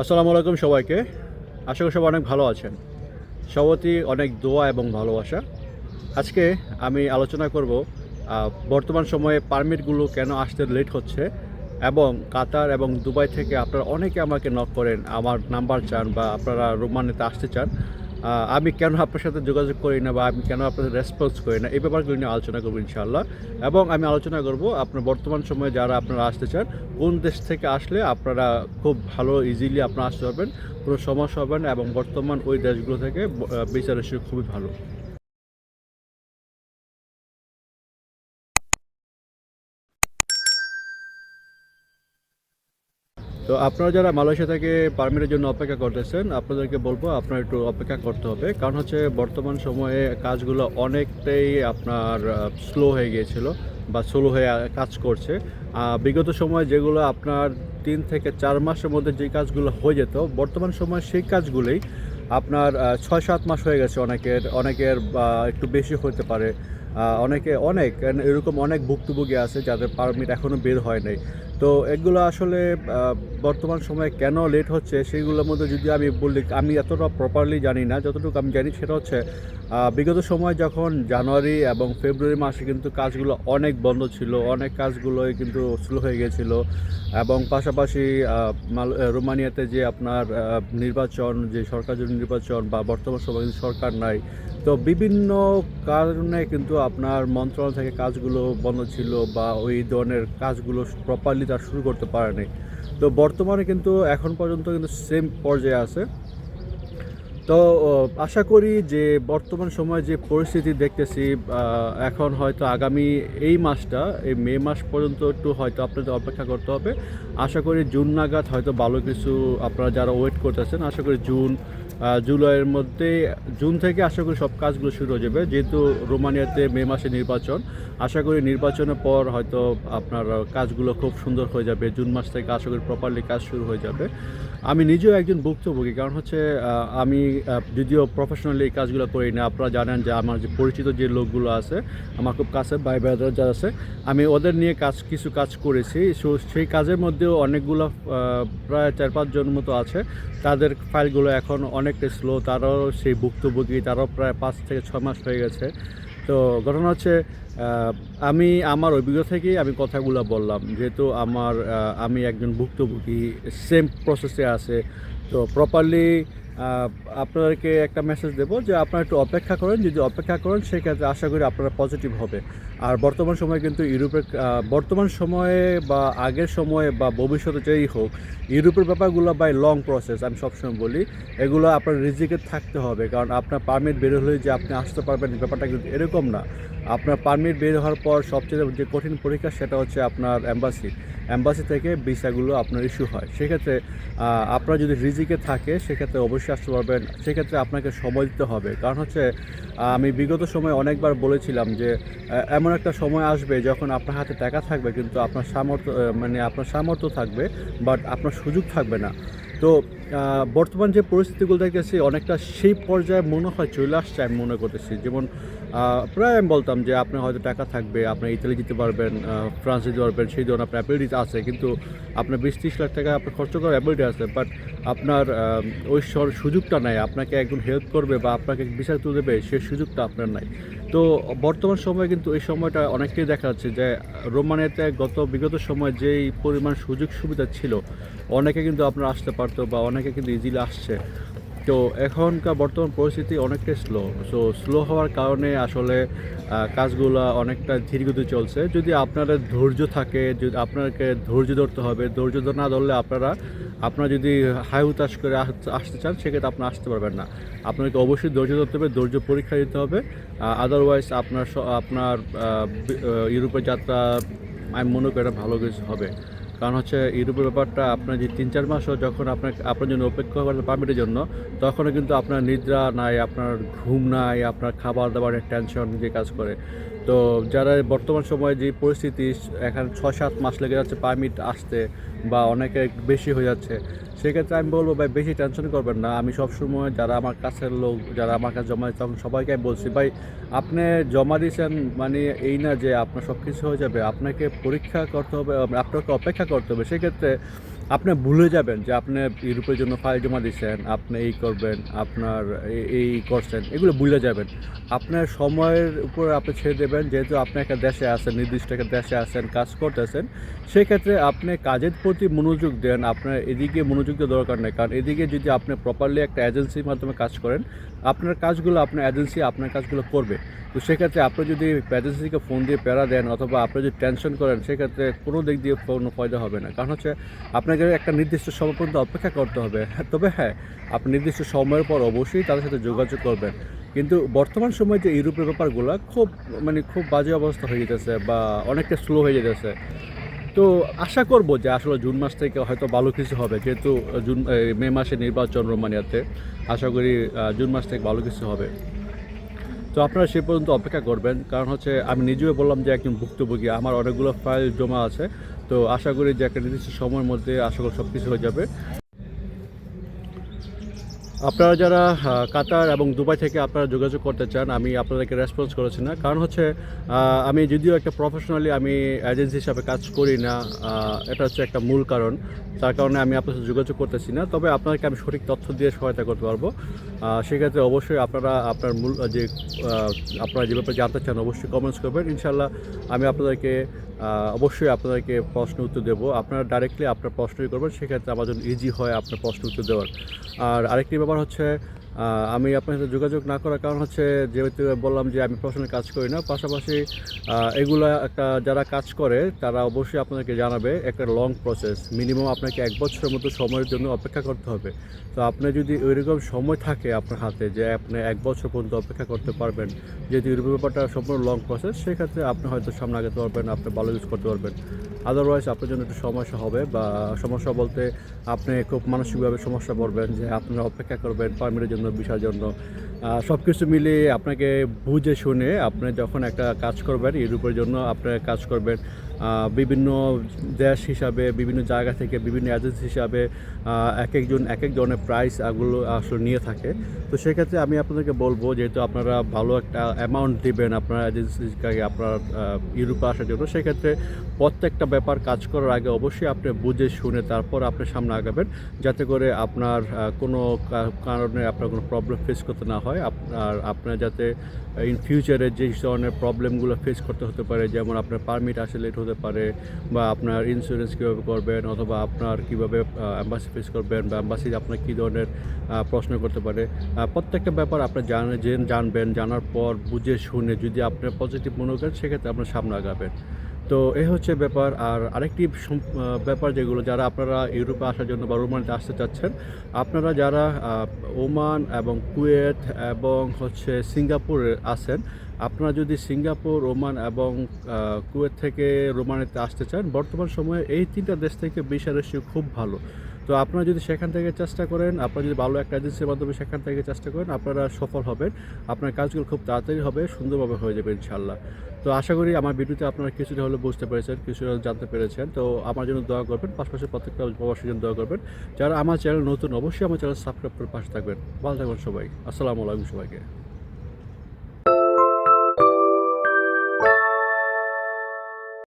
আসসালামু আলাইকুম সবাইকে। আশা করি সবাই অনেক ভালো আছেন। সবতি অনেক দোয়া এবং ভালোবাসা। আজকে আমি আলোচনা করব বর্তমান সময়ে পারমিটগুলো কেন আসতে লেট হচ্ছে এবং কাতার এবং দুবাই থেকে আপনারা অনেকে আমাকে নক করেন, আমার নাম্বার চান বা আপনারা রোমানিতে আসতে চান। আমি কেন আপনার সাথে যোগাযোগ করি না বা আমি কেন আপনাদের রেসপন্স করি না, এই ব্যাপারগুলো নিয়ে আলোচনা করব ইনশাআল্লাহ। এবং আমি আলোচনা করব আপনার বর্তমান সময়ে যারা আপনারা আসতে চান, কোন দেশ থেকে আসলে আপনারা খুব ভালো ইজিলি আপনারা আসতে পারবেন, কোনো সমস্যা হবে না এবং বর্তমান ওই দেশগুলো থেকে বিচার সুযোগ খুবই ভালো। তো আপনারা যারা মালয়েশিয়া থেকে পারমিটের জন্য অপেক্ষা করতেছেন, আপনাদেরকে বলব আপনার একটু অপেক্ষা করতে হবে। কারণ হচ্ছে বর্তমান সময়ে কাজগুলো অনেকটাই আপনার স্লো হয়ে গিয়েছিল বা স্লো হয়ে কাজ করছে। বিগত সময় যেগুলো আপনার তিন থেকে চার মাসের মধ্যে যে কাজগুলো হয়ে যেত, বর্তমান সময় সেই কাজগুলোই আপনার ছয় সাত মাস হয়ে গেছে অনেকের অনেকের একটু বেশি হতে পারে। অনেকে, অনেক, এরকম অনেক ভুক্তভোগী আছে যাদের পারমিট এখনও বের হয় নাই। তো এগুলো আসলে বর্তমান সময়ে কেন লেট হচ্ছে সেইগুলোর মধ্যে যদি আমি বলি, আমি এতটা প্রপারলি জানি না, যতটুকু আমি জানি সেটা হচ্ছে বিগত সময় যখন জানুয়ারি এবং ফেব্রুয়ারি মাসে কিন্তু কাজগুলো অনেক বন্ধ ছিল, অনেক কাজগুলোই কিন্তু স্লো হয়ে গেছিল এবং পাশাপাশি রোমানিয়াতে যে আপনার নির্বাচন, যে সরকার জন্য নির্বাচন বা বর্তমান সময় সরকার নাই, তো বিভিন্ন কারণে কিন্তু আপনার মন্ত্রণালয় থেকে কাজগুলো বন্ধ ছিল বা ওই ধরনের কাজগুলো প্রপারলি তার শুরু করতে পারেনি তো বর্তমানে কিন্তু এখন পর্যন্ত কিন্তু সেম পর্যায়ে আছে। তো আশা করি যে বর্তমান সময়ে যে পরিস্থিতি দেখতেছি এখন হয়তো আগামী এই মাসটা, এই মে মাস পর্যন্ত একটু হয়তো আপনাদের অপেক্ষা করতে হবে। আশা করি জুন নাগাদ হয়তো ভালো কিছু আপনারা যারা ওয়েট করতেছেন, আশা করি জুন জুলাইয়ের মধ্যে, জুন থেকে আশা করি সব কাজগুলো শুরু হয়ে যাবে। যেহেতু রোমানিয়াতে মে মাসে নির্বাচন, আশা করি নির্বাচনের পর হয়তো আপনার কাজগুলো খুব সুন্দর হয়ে যাবে। জুন মাস থেকে আশা করি প্রপারলি কাজ শুরু হয়ে যাবে। আমি নিজেও একজন ভুক্তভোগী, কারণ হচ্ছে আমি যদিও প্রফেশনালি এই কাজগুলো করি না, আপনারা জানেন যে আমার যে পরিচিত যে লোকগুলো আছে, আমার খুব কাছে ভাই ব্রাদার যারা আছে, আমি ওদের নিয়ে কাজ, কিছু কাজ করেছি। সো, সেই কাজের মধ্যেও অনেকগুলো প্রায় চার পাঁচজন মতো আছে। তাদের ফাইলগুলো এখন অনেকটা স্লো তারও সেই ভুক্তভোগী, তারও প্রায় পাঁচ থেকে ছয় মাস হয়ে গেছে। তো ঘটনা হচ্ছে আমি, আমার অভিজ্ঞতা থেকেই আমি কথাগুলো বললাম। যেহেতু আমার আমি একজন ভুক্তভোগী সেম প্রসেসে আছে। তো প্রপারলি আপনাদেরকে একটা মেসেজ দেবো যে আপনারা একটু অপেক্ষা করেন, যদি অপেক্ষা করেন, সেক্ষেত্রে আশা করি আপনারা পজিটিভ হবে। আর বর্তমান সময়ে কিন্তু ইউরোপের বর্তমান সময়ে বা আগের সময়ে বা ভবিষ্যতে যেই হোক, ইউরোপের ব্যাপারগুলো বাই লং প্রসেস আমি সবসময় বলি, এগুলো আপনার রিজিকে থাকতে হবে। কারণ আপনার পারমিট বের হলে যে আপনি আসতে পারবেন ব্যাপারটা কিন্তু এরকম না। আপনার পারমিট বের হওয়ার পর সবচেয়ে যে কঠিন পরীক্ষা, সেটা হচ্ছে আপনার অ্যাম্বাসি অ্যাম্বাসি থেকে ভিসাগুলো আপনার ইস্যু হয়। সেক্ষেত্রে আপনার যদি রিজিকে থাকে, সেক্ষেত্রে অবশ্যই আসতে পারবেন। সেক্ষেত্রে আপনাকে সময় দিতে হবে। কারণ হচ্ছে আমি বিগত সময়ে অনেকবার বলেছিলাম যে এমন একটা সময় আসবে যখন আপনার হাতে টাকা থাকবে, কিন্তু আপনার সামর্থ্য মানে আপনার সামর্থ্য থাকবে, বাট আপনার সুযোগ থাকবে না। তো বর্তমান যে পরিস্থিতিগুলো দেখতেছি, অনেকটা সেই পর্যায়ে মনে হয় চলে আসছে আমি মনে করতেছি। যেমন প্রায় আমি বলতাম যে আপনার হয়তো টাকা থাকবে আপনি ইতালি যেতে পারবেন ফ্রান্স যেতে পারবেন, সেই ধরনের আপনার অ্যাবিলিটিস আছে। কিন্তু আপনার বিশ ত্রিশ লাখ টাকা আপনার খরচ করার অ্যাবিলিটি আছে বাট আপনার ওই সুযোগটা নাই। আপনাকে একজন হেল্প করবে বা আপনাকে বিচার তুলে দেবে সেই সুযোগটা আপনার নাই। তো বর্তমান সময়ে কিন্তু এই সময়টা অনেকটাই দেখা যাচ্ছে যে, রোমানিয়াতে গত বিগত সময় যেই পরিমাণ সুযোগ সুবিধা ছিল, অনেকে কিন্তু আপনার আসতে পারতো বা অনেকে কিন্তু ইজিলি আসছে। তো এখনকার বর্তমান পরিস্থিতি অনেকটাই স্লো সো স্লো হওয়ার কারণে আসলে কাজগুলো অনেকটা ধীরগতি চলছে। যদি আপনাদের ধৈর্য থাকে, যদি আপনাকে ধৈর্য ধরতে হবে, ধৈর্য ধরে না ধরলে আপনারা আপনারা যদি হাই হুতাশ করে আস- আসতে চান, সেক্ষেত্রে আপনি আসতে পারবেন না। আপনাকে অবশ্যই ধৈর্য ধরতে হবে, ধৈর্য পরীক্ষা দিতে হবে। আদারওয়াইজ আপনার আপনার ইউরোপের যাত্রা, আমি মনে করি ভালো কিছু হবে। কারণ হচ্ছে ইউরোপের ব্যাপারটা আপনার যে তিন, চার মাসও যখন আপনার আপনার জন্য অপেক্ষা করেন পারমিটের জন্য, তখনও কিন্তু আপনার নিদ্রা নাই, আপনার ঘুম নাই, আপনার খাবার দাবারের টেনশন যে কাজ করে। তো যারা বর্তমান সময়ে যে পরিস্থিতি, এখানে ছয় সাত মাস লেগে যাচ্ছে পারমিট আসতে বা অনেকে বেশি হয়ে যাচ্ছে, সেক্ষেত্রে আমি বলব ভাই, বেশি টেনশন করবেন না। আমি সবসময় যারা আমার কাছের লোক, যারা আমার কাছে জমা দিচ্ছে, তখন সবাইকে আমি বলছি, ভাই, আপনি জমা দিয়েছেন মানে এই না যে আপনার সব কিছু হয়ে যাবে, আপনাকে পরীক্ষা করতে হবে, আপনাকে অপেক্ষা করতে হবে। সেক্ষেত্রে আপনি ভুলে যাবেন যে আপনি ইউরোপের জন্য ফাইল জমা দিচ্ছেন, আপনি এই করবেন, আপনার এই- করছেন, এগুলো ভুলে যাবেন। আপনার সময়ের উপর আপনি ছেড়ে দেবেন, যেহেতু আপনি একটা দেশে আছেন, নির্দিষ্ট একটা দেশে আছেন, কাজ করতেছেন, সেক্ষেত্রে আপনি কাজের প্রতি মনোযোগ দেন, আপনার এদিকে মনোযোগ দেওয়ার দরকার নেই। কারণ এদিকে যদি আপনি প্রপারলি একটা এজেন্সির মাধ্যমে কাজ করেন আপনার কাজগুলো, আপনার এজেন্সি আপনার কাজগুলো করবে। তো সেক্ষেত্রে আপনি যদি এজেন্সিকে ফোন দিয়ে প্যারা দেন অথবা আপনি যদি টেনশন করেন, সেক্ষেত্রে কোনো দিক দিয়ে কোনো ফায়দা হবে না। কারণ হচ্ছে, আপনাকে একটা নির্দিষ্ট সময় পর্যন্ত অপেক্ষা করতে হবে। তবে হ্যাঁ আপনি নির্দিষ্ট সময়ের পর অবশ্যই তাদের সাথে যোগাযোগ করবেন। কিন্তু বর্তমান সময়ে যে ইউরোপের ব্যাপারগুলো খুব মানে খুব বাজে অবস্থা হয়ে যেতেছে বা অনেকটা স্লো হয়ে যেতেছে। তো আশা করব যে আসলে জুন মাস থেকে হয়তো ভালো কিছু হবে, যেহেতু জুন মে মাসে নির্বাচন রোমানিয়াতে। আশা করি জুন মাস থেকে ভালো কিছু হবে। তো আপনারা সে পর্যন্ত অপেক্ষা করবেন, কারণ হচ্ছে আমি নিজেও বললাম যে একজন ভুক্তভোগী, আমার অনেকগুলো ফাইল জমা আছে। তো আশা করি যে একটা নির্দিষ্ট সময়ের মধ্যে আশা করি সব কিছু হয়ে যাবে। আপনারা যারা কাতার এবং দুবাই থেকে আপনারা যোগাযোগ করতে চান, আমি আপনাদেরকে রেসপন্স করেছি না। কারণ হচ্ছে আমি যদিও একটা প্রফেশনালি আমি এজেন্সি হিসাবে কাজ করি না এটা হচ্ছে একটা মূল কারণ। তার কারণে আমি আপনার সাথে যোগাযোগ করতেছি না। তবে আপনাদেরকে আমি সঠিক তথ্য দিয়ে সহায়তা করতে পারব। সেক্ষেত্রে অবশ্যই আপনারা আপনার মূল যে আপনারা যে ব্যাপারে জানতে চান, অবশ্যই কমেন্টস করবেন। ইনশাল্লাহ আমি আপনাদেরকে অবশ্যই আপনাদেরকে প্রশ্ন উত্তর দেবো। আপনারা ডাইরেক্টলি আপনার প্রশ্নই করবেন, সেক্ষেত্রে আমার জন্য ইজি হয় আপনার প্রশ্ন উত্তর দেওয়ার। আর আরেকটি ব্যাপার হচ্ছে আমি আপনার সাথে যোগাযোগ না করার কারণ হচ্ছে যেহেতু বললাম যে আমি প্রশ্নের কাজ করি না, পাশাপাশি এগুলা একটা যারা কাজ করে, তারা অবশ্যই আপনাকে জানাবে একটা লং প্রসেস মিনিমাম আপনাকে এক বছরের মতো সময়ের জন্য অপেক্ষা করতে হবে। তো আপনি যদি ওইরকম সময় থাকে আপনার হাতে যে আপনি এক বছর পর্যন্ত অপেক্ষা করতে পারবেন, যেহেতু ইউরোপের ব্যাপারটা সম্পূর্ণ লং প্রসেস সেক্ষেত্রে আপনি হয়তো সামনে আগাতে পারবেন, আপনি ভালো ইউজ করতে পারবেন। আদারওয়াইজ আপনার জন্য একটু সমস্যা হবে বা সমস্যা বলতে আপনি খুব মানসিকভাবে সমস্যা পড়বেন যে আপনারা অপেক্ষা করবেন পারমিটের জন্য বিষয়ের জন্য। সব কিছু মিলিয়ে আপনাকে বুঝে শুনে আপনি যখন একটা কাজ করবেন ইউরোপের জন্য আপনার কাজ করবেন। বিভিন্ন দেশ হিসাবে, বিভিন্ন জায়গা থেকে, বিভিন্ন এজেন্সি হিসাবে এক একজন, এক এক ধরনের প্রাইস এগুলো আসলে নিয়ে থাকে। তো সেক্ষেত্রে আমি আপনাদেরকে বলব, যেহেতু আপনারা ভালো একটা অ্যামাউন্ট দিবেন আপনার এজেন্সিকে আপনার ইউরোপে আসার জন্য, সেক্ষেত্রে প্রত্যেকটা ব্যাপার কাজ করার আগে অবশ্যই আপনি বুঝে শুনে তারপর আপনি সামনে আগাবেন, যাতে করে আপনার কোনো কারণে আপনার কোনো প্রবলেম ফেস করতে না হয়। আপনার আপনার যাতে ইন ফিউচারে যে ধরনের প্রবলেমগুলো ফেস করতে হতে পারে, যেমন আপনার পারমিট আসে লেট হতে পারে, বা আপনার ইন্স্যুরেন্স কীভাবে করবেন, অথবা আপনার কীভাবে অ্যাম্বাসি ফেস করবেন, বা অ্যাম্বাসি আপনার কী ধরনের প্রশ্ন করতে পারে। প্রত্যেকটা ব্যাপার আপনি জানে জেন- জানবেন, জানার পর বুঝে শুনে যদি আপনার পজিটিভ মনে করেন, সেক্ষেত্রে আপনার সামনে আগাবেন। তো এ হচ্ছে ব্যাপার। আর আরেকটি ব্যাপার যেগুলো যারা আপনারা ইউরোপে আসার জন্য বা রোমানিতে আসতে চাচ্ছেন, আপনারা যারা ওমান এবং কুয়েত এবং হচ্ছে সিঙ্গাপুরে আছেন আপনারা যদি সিঙ্গাপুর, ওমান এবং কুয়েত থেকে রোমানিতে আসতে চান, বর্তমান সময়ে এই তিনটা দেশ থেকে ভিসা রেশিও খুব ভালো। তো আপনারা যদি সেখান থেকে চেষ্টা করেন, আপনারা যদি ভালো একটা এজেন্সির মাধ্যমে সেখান থেকে চেষ্টা করেন, আপনারা সফল হবেন। আপনার কাজগুলো খুব তাড়াতাড়ি হবে, সুন্দরভাবে হয়ে যাবে ইনশাল্লাহ তো আশা করি আমার ভিডিওতে আপনারা কিছুটা হলে বুঝতে পেরেছেন, কিছুটা জানতে পেরেছেন। তো আমার জন্য দোয়া করবেন, পাশাপাশি প্রত্যেকটা প্রবাসীর জন্য দোয়া করবেন। যারা আমার চ্যানেল নতুন, অবশ্যই আমার চ্যানেল সাবস্ক্রাইব করে পাশে থাকবেন। ভালো থাকবেন সবাই। আসসালামু আলাইকুম সবাইকে।